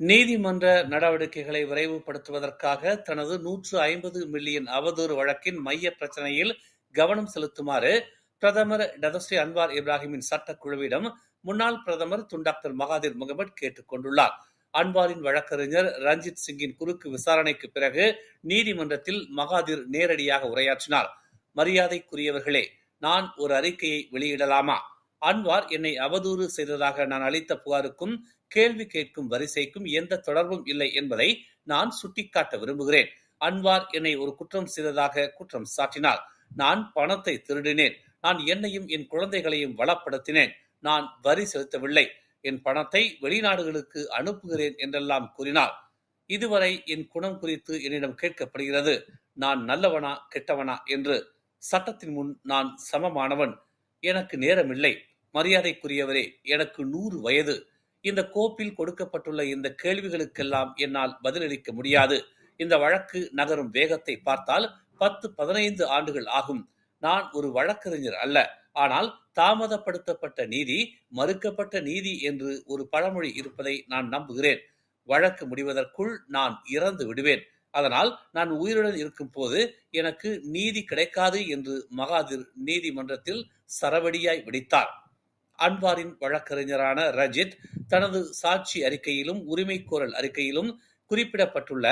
நீதிமன்ற நடவடிக்கைகளை விரைவுபடுத்துவதற்காக தனது நூற்று ஐம்பது மில்லியன் அவதூறு வழக்கின் மைய பிரச்சனையில் கவனம் செலுத்துமாறு பிரதமர் டதஸ்ரீ அன்வார் இப்ராஹிமின் சட்டக்குழுவிடம் முன்னாள் பிரதமர் துண்டாக்டர் மகாதீர் முகமது கேட்டுக் கொண்டுள்ளார். அன்வாரின் வழக்கறிஞர் ரஞ்சித் சிங்கின் குறுக்கு விசாரணைக்கு பிறகு நீதிமன்றத்தில் மகாதீர் நேரடியாக உரையாற்றினார். மரியாதைக்குரியவர்களே நான் ஒரு அறிக்கையை வெளியிடலாமா? அன்வார் என்னை அவதூறு செய்ததாக நான் அளித்த புகாருக்கும் கேள்வி கேட்கும் வரிசைக்கும் எந்த தொடர்பும் இல்லை என்பதை நான் சுட்டிக்காட்ட விரும்புகிறேன். அன்வார் என்னை ஒரு குற்றம் செய்ததாக குற்றம் சாட்டினார் நான் பணத்தை திருடினேன். நான் என்னையும் என் குழந்தைகளையும் வளப்படுத்தினேன். நான் வரி செலுத்தவில்லை. என் பணத்தை வெளிநாடுகளுக்கு அனுப்புகிறேன் என்றெல்லாம் கூறினார். இதுவரை என் குணம் குறித்து என்னிடம் கேட்கப்படுகிறது. நான் நல்லவனா கெட்டவனா என்று சட்டத்தின் முன் நான் சமமானவன். எனக்கு நேரமில்லை. மரியாதைக்குரியவரே எனக்கு நூறு வயது. இந்த கோப்பில் கொடுக்கப்பட்டுள்ள இந்த கேள்விகளுக்கெல்லாம் என்னால் பதிலளிக்க முடியாது. இந்த வழக்கு நகரும் வேகத்தை பார்த்தால் பத்து பதினைந்து ஆண்டுகள் ஆகும். நான் ஒரு வழக்கறிஞர் அல்ல. ஆனால் தாமதப்படுத்தப்பட்ட நீதி மறுக்கப்பட்ட நீதி என்று ஒரு பழமொழி இருப்பதை நான் நம்புகிறேன். வழக்கு முடிவதற்குள் நான் இறந்து விடுவேன். அதனால் நான் உயிருடன் இருக்கும் போது எனக்கு நீதி கிடைக்காது என்று மகாதிர் நீதிமன்றத்தில் சரவடியாய் விடித்தார் அன்வாரின் வழக்கறிஞரான ரஜித் தனது சாட்சி அறிக்கையிலும் உரிமை கோரல் அறிக்கையிலும் குறிப்பிடப்பட்டுள்ள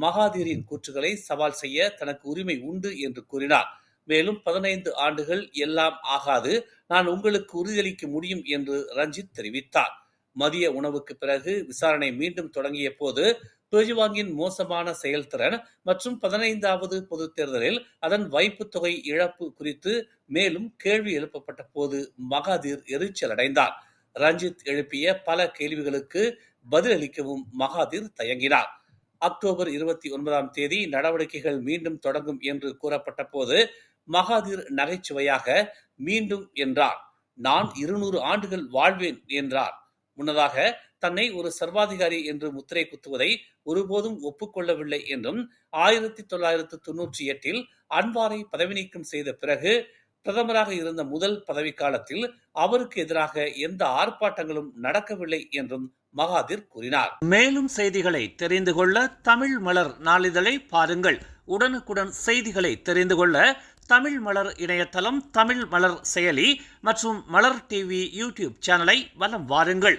மகாதீரின் கூற்றுகளை சவால் செய்ய தனக்கு உரிமை உண்டு என்று கூறினார். மேலும் பதினைந்து ஆண்டுகள் எல்லாம் ஆகாது நான் உங்களுக்கு உறுதியளிக்க முடியும் என்று ரஞ்சித் தெரிவித்தார். மதிய உணவுக்கு பிறகு விசாரணை மீண்டும் தொடங்கிய போது பெஜ்வாங்கின் மோசமான செயல்திறன் மற்றும் பதினைந்தாவது பொது தேர்தலில் அதன் வைப்பு தொகை இழப்பு குறித்து மேலும் கேள்வி எழுப்பப்பட்ட போது மகாதீர் எரிச்சல் அடைந்தார் ரஞ்சித் எழுப்பிய பல கேள்விகளுக்கு பதிலளிக்கவும் மகாதீர் தயங்கினார். அக்டோபர் இருபத்தி ஒன்பதாம் தேதி நடவடிக்கைகள் மீண்டும் தொடங்கும் என்று கூறப்பட்ட போது மகாதீர் நகைச்சுவையாக மீண்டும் என்றார். நான் இருநூறு ஆண்டுகள் வாழ்வேன் என்றார். முன்னதாக தன்னை ஒரு சர்வாதிகாரி என்று முத்திரை குத்துவதை ஒருபோதும் ஒப்புக்கொள்ளவில்லை என்றும் ஆயிரத்தி தொள்ளாயிரத்து தொன்னூற்றி எட்டில் அன்வாரை பதவி நீக்கம் செய்த பிறகு பிரதமராக இருந்த முதல் பதவிக்காலத்தில் அவருக்கு எதிராக எந்த ஆர்ப்பாட்டங்களும் நடக்கவில்லை என்றும் மகாதிர் கூறினார். மேலும் செய்திகளை தெரிந்து கொள்ள தமிழ் மலர் நாளிதழை பாருங்கள். உடனுக்குடன் செய்திகளை தெரிந்து கொள்ள தமிழ் மலர் இணையதளம் தமிழ் மலர் செயலி மற்றும் மலர் டிவி யூடியூப் சேனலை வலம் வாருங்கள்.